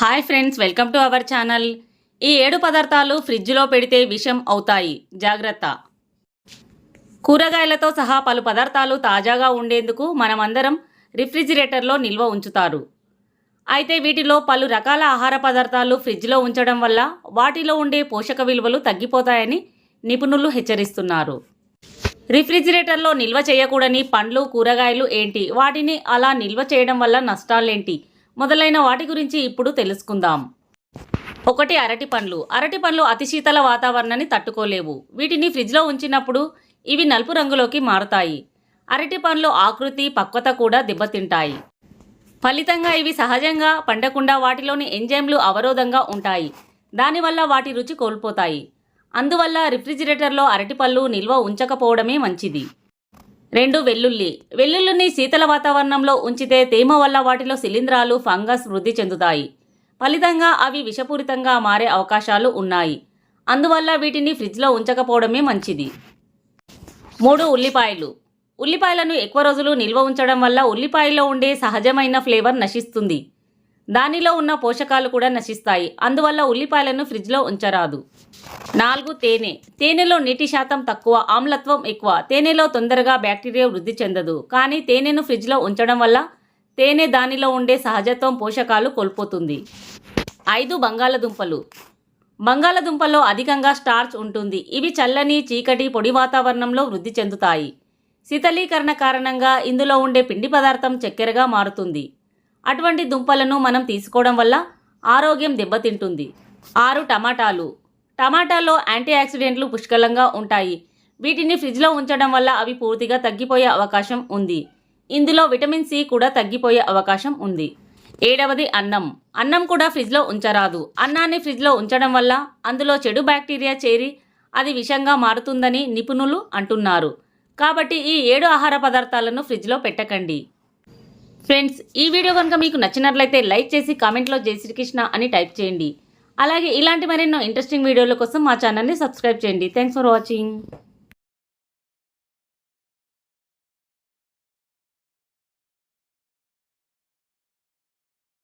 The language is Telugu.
Hi friends welcome to our channel. ఈ ఏడు పదార్థాలు ఫ్రిడ్జ్లో పెడితే విషం అవుతాయి. జాగ్రత్త. కూరగాయలతో సహా పలు పదార్థాలు తాజాగా ఉండేందుకు మనమందరం రిఫ్రిజిరేటర్లో నిల్వ ఉంచుతారు. అయితే వీటిలో పలు రకాల ఆహార పదార్థాలు ఫ్రిడ్జ్లో ఉంచడం వల్ల వాటిలో ఉండే పోషక విలువలు తగ్గిపోతాయని నిపుణులు హెచ్చరిస్తున్నారు. రిఫ్రిజిరేటర్లో నిల్వ చేయకూడని పండ్లు కూరగాయలు ఏంటి? వాటిని అలా నిల్వ చేయడం వల్ల నష్టాలేంటి? మొదలైన వాటి గురించి ఇప్పుడు తెలుసుకుందాం. ఒకటి అరటి పండ్లు. అరటి పండ్లు అతి శీతల వాతావరణాన్ని తట్టుకోలేవు. వీటిని ఫ్రిడ్జ్లో ఉంచినప్పుడు ఇవి నలుపు రంగులోకి మారుతాయి. అరటి పండ్లు ఆకృతి పక్వత కూడా దెబ్బతింటాయి. ఫలితంగా ఇవి సహజంగా పండకుండా వాటిలోని ఎంజైమ్లు అవరోధంగా ఉంటాయి. దానివల్ల వాటి రుచి కోల్పోతాయి. అందువల్ల రిఫ్రిజిరేటర్లో అరటిపళ్ళు నిల్వ ఉంచకపోవడమే మంచిది. రెండు వెల్లుల్లి. వెల్లుల్లిని శీతల వాతావరణంలో ఉంచితే తేమ వల్ల వాటిలో శిలీంధ్రాలు ఫంగస్ వృద్ధి చెందుతాయి. ఫలితంగా అవి విషపూరితంగా మారే అవకాశాలు ఉన్నాయి. అందువల్ల వీటిని ఫ్రిడ్జ్లో ఉంచకపోవడమే మంచిది. మూడు ఉల్లిపాయలు. ఉల్లిపాయలను ఎక్కువ రోజులు నిల్వ ఉంచడం వల్ల ఉల్లిపాయలో ఉండే సహజమైన ఫ్లేవర్ నశిస్తుంది. దానిలో ఉన్న పోషకాలు కూడా నశిస్తాయి. అందువల్ల ఉల్లిపాయలను ఫ్రిడ్జ్లో ఉంచరాదు. నాలుగు తేనె. తేనెలో నీటి శాతం తక్కువ ఆమ్లత్వం ఎక్కువ. తేనెలో తొందరగా బ్యాక్టీరియా వృద్ధి చెందదు. కానీ తేనెను ఫ్రిడ్జ్లో ఉంచడం వల్ల తేనె దానిలో ఉండే సహజత్వం పోషకాలు కోల్పోతుంది. ఐదు బంగాళదుంపలు. బంగాళదుంపల్లో అధికంగా స్టార్చ్ ఉంటుంది. ఇవి చల్లని చీకటి పొడి వాతావరణంలో వృద్ధి చెందుతాయి. శీతలీకరణ కారణంగా ఇందులో ఉండే పిండి పదార్థం చక్కెరగా మారుతుంది. అటువంటి దుంపలను మనం తీసుకోవడం వల్ల ఆరోగ్యం దెబ్బతింటుంది. ఆరు టమాటాలు. టమాటాలో యాంటీ ఆక్సిడెంట్లు పుష్కలంగా ఉంటాయి. వీటిని ఫ్రిడ్జ్లో ఉంచడం వల్ల అవి పూర్తిగా తగ్గిపోయే అవకాశం ఉంది. ఇందులో విటమిన్ సి కూడా తగ్గిపోయే అవకాశం ఉంది. ఏడవది అన్నం. అన్నం కూడా ఫ్రిడ్జ్లో ఉంచరాదు. అన్నాన్ని ఫ్రిడ్జ్లో ఉంచడం వల్ల అందులో చెడు బ్యాక్టీరియా చేరి అది విషంగా మారుతుందని నిపుణులు అంటున్నారు. కాబట్టి ఈ ఏడు ఆహార పదార్థాలను ఫ్రిడ్జ్లో పెట్టకండి. ఫ్రెండ్స్ ఈ వీడియో కనుక మీకు నచ్చినట్లయితే లైక్ చేసి కామెంట్లో జై శ్రీకృష్ణ అని టైప్ చేయండి. అలాగే ఇలాంటి మరెన్నో ఇంట్రెస్టింగ్ వీడియోల కోసం మా ఛానల్ని సబ్స్క్రైబ్ చేయండి. Thanks for watching